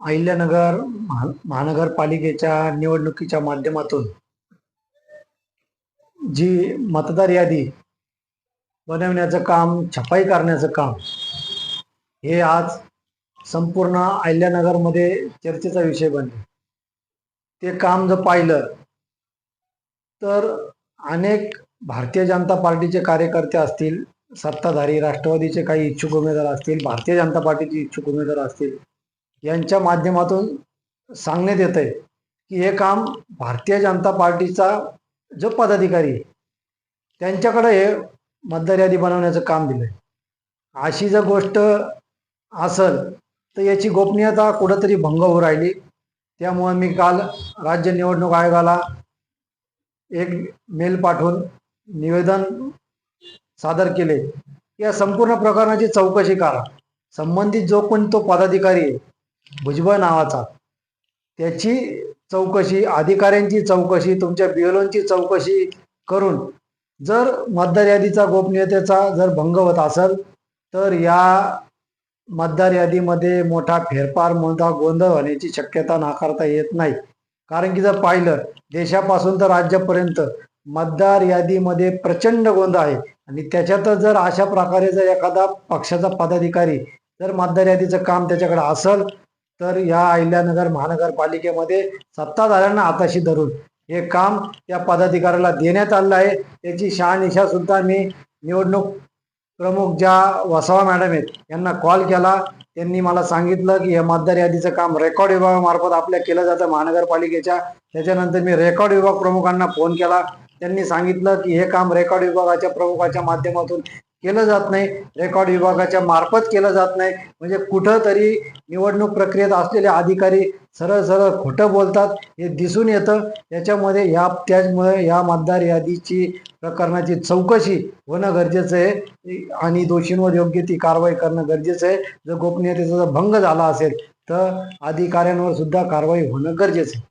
अहिल्यानगर महानगरपालिकेच्या निवडणुकीच्या माध्यमातून जी मतदार यादी बनवण्याचं काम छपाई करण्याचं काम हे आज संपूर्ण अहिल्यानगरमध्ये चर्चेचा विषय बनले. ते काम जर पाहिलं तर अनेक भारतीय जनता पार्टीचे कार्यकर्ते असतील सत्ताधारी राष्ट्रवादीचे काही इच्छुक उमेदवार असतील भारतीय जनता पार्टीचे इच्छुक उमेदवार असतील यांच्या माध्यमातून सांगण्यात येत आहे की हे काम भारतीय जनता पार्टीचा जो पदाधिकारी आहे, त्यांच्याकडे हे मतदार यादी बनवण्याचं काम दिलंय. अशी जर गोष्ट असल तर याची गोपनीयता कुठंतरी भंग होऊ राहिली. त्यामुळे मी काल राज्य निवडणूक आयोगाला एक मेल पाठवून निवेदन सादर केले. या संपूर्ण प्रकरणाची चौकशी करा. संबंधित जो कोण तो पदाधिकारी आहे भुजबळ नावाचा. त्याची चौकशी अधिकाऱ्यांची चौकशी तुमच्या बिएलओंची चौकशी करून जर मतदार यादीचा गोपनीयतेचा जर भंग होत असेल तर या मतदार यादीमध्ये मोठा फेरफार मोठा गोंधळ होण्याची शक्यता नाकारता येत नाही. कारण की जर पाहिलं देशापासून तर राज्यापर्यंत मतदार यादीमध्ये प्रचंड गोंधळ आहे. आणि त्याच्यातच जर अशा प्रकारे जर एखादा पक्षाचा पदाधिकारी जर मतदार यादीचं काम त्याच्याकडे असेल तर या अहिल्यानगर महानगरपालिकेमध्ये सत्ताधाऱ्यांना हाताशी धरून हे काम त्या पदाधिकाऱ्याला देण्यात आलं आहे. त्याची शहानिशा सुद्धा मी निवडणूक प्रमुख ज्या वसावा मॅडम आहेत यांना कॉल केला. त्यांनी मला सांगितलं की हे मतदार यादीचं काम रेकॉर्ड विभागामार्फत आपल्या केलं जातं महानगरपालिकेच्या. त्याच्यानंतर मी रेकॉर्ड विभाग प्रमुखांना फोन केला. त्यांनी सांगितलं की हे काम रेकॉर्ड विभागाच्या प्रमुखाच्या माध्यमातून केलं जात नाही. रेकॉर्ड विभागाच्या मार्फत केलं जात नाही. म्हणजे कुठं तरी निवडणूक प्रक्रियेत असलेले अधिकारी सरळ सरळ खोटं बोलतात हे दिसून येतं. याच्यामध्ये ह्या त्याचमुळे या मतदार यादीची प्रकरणाची चौकशी होणं गरजेचं आहे. आणि दोषींवर योग्य ती कारवाई करणं गरजेचं आहे. जर गोपनीयतेचा जर भंग झाला असेल तर अधिकाऱ्यांवर सुद्धा कारवाई होणं गरजेचं आहे.